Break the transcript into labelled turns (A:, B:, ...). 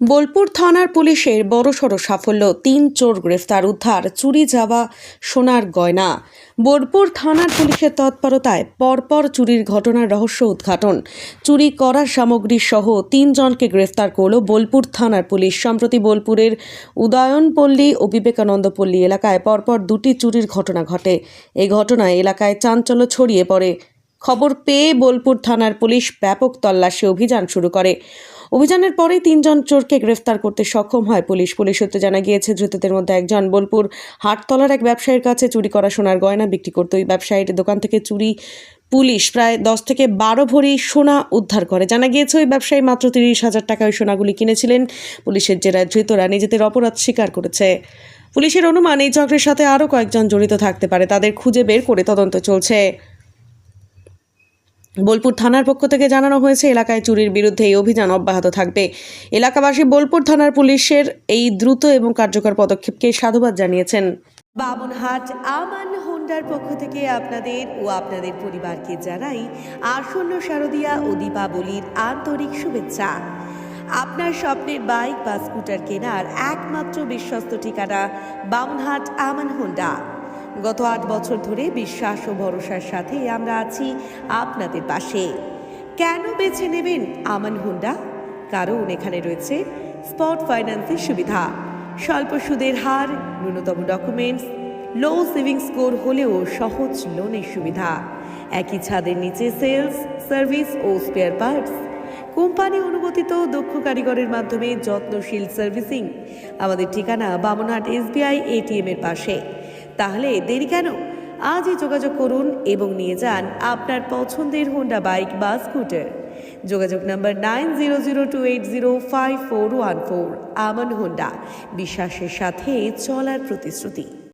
A: বোলপুর থানার পুলিশের বড়সড় সাফল্য, তিন চোর গ্রেফতার, উদ্ধার, চুরি যাওয়া, সোনার গয়না। বোলপুর থানার পুলিশের তৎপরতায় পরপর চুরির ঘটনার রহস্য উদ্ঘাটন। চুরি করার সামগ্রী সহ তিনজনকে গ্রেফতার করল বোলপুর থানার পুলিশ। সম্প্রতি বোলপুরের উদয়নপল্লী ও বিবেকানন্দপল্লী এলাকায় পরপর দুটি চুরির ঘটনা ঘটে। এই ঘটনায় এলাকায় চাঞ্চল্য ছড়িয়ে পড়ে। খবর পেয়ে বোলপুর থানার পুলিশ ব্যাপক তল্লাশি অভিযান শুরু করে। অভিযানের পরে তিনজন চোরকে গ্রেফতার করতে সক্ষম হয় পুলিশ। পুলিশ সূত্রে জানা গিয়েছে, ধৃতদের মধ্যে একজন বোলপুর হাটতলার এক ব্যবসায়ীর কাছে চুরি করা সোনার গয়না বিক্রি করত। ওই ব্যবসায়ীর দোকান থেকে চুরি পুলিশ প্রায় দশ থেকে বারো ভরি সোনা উদ্ধার করে। জানা গিয়েছে, ওই ব্যবসায়ী মাত্র তিরিশ হাজার টাকা ওই সোনাগুলি কিনেছিলেন। পুলিশের জেরায় ধৃতরা নিজেদের অপরাধ স্বীকার করেছে। পুলিশের অনুমান, এই চক্রের সাথে আরও কয়েকজন জড়িত থাকতে পারে। তাদের খুঁজে বের করে তদন্ত চলছে। বোলপুর থানার পক্ষ থেকে জানানো হয়েছে, এলাকায় চুরির বিরুদ্ধে এই অভিযান অব্যাহত থাকবে। এলাকাবাসী বোলপুর থানার পুলিশের এই দ্রুত এবং কার্যকর পদক্ষেপকে সাধুবাদ জানিয়েছেন।
B: বামনহাট আমান হোন্ডার পক্ষ থেকে আপনাদের ও আপনাদের পরিবারকে জানাই আসন্ন শারদীয়া ও দীপাবলির আন্তরিক শুভেচ্ছা। আপনার স্বপ্নের বাইক বা স্কুটার কেনার একমাত্র বিশ্বস্ত ঠিকানা বামনহাট আমান হোন্ডা। গত আট বছর ধরে বিশ্বাস ও ভরসার সাথে আমরা আছি আপনাদের পাশে। কেন বেছে নেবেন আমান হোন্ডা? কারণ এখানে রয়েছে স্পট ফাইন্যান্সের সুবিধা। স্বল্প সুদের হার, ন্যূনতম ডকুমেন্টস লো সেভিং স্কোর হলেও সহজ লোনের সুবিধা। একই ছাদের নিচে সেলস সার্ভিস ও স্পেয়ার পার্টস কোম্পানি অনুমোদিত দক্ষ কারিগরের মাধ্যমে যত্নশীল সার্ভিসিং আমাদের ঠিকানা বামনহাট এসবিআই এটিএম এর পাশে। তাহলে দেরি কেন? আজই যোগাযোগ করুন এবং নিয়ে যান আপনার পছন্দের হোন্ডা বাইক বা স্কুটার যোগাযোগ number nine zero zero two eight zero five four one four Aman Honda বিশ্বাসের সাথে চলার প্রতিশ্রুতি।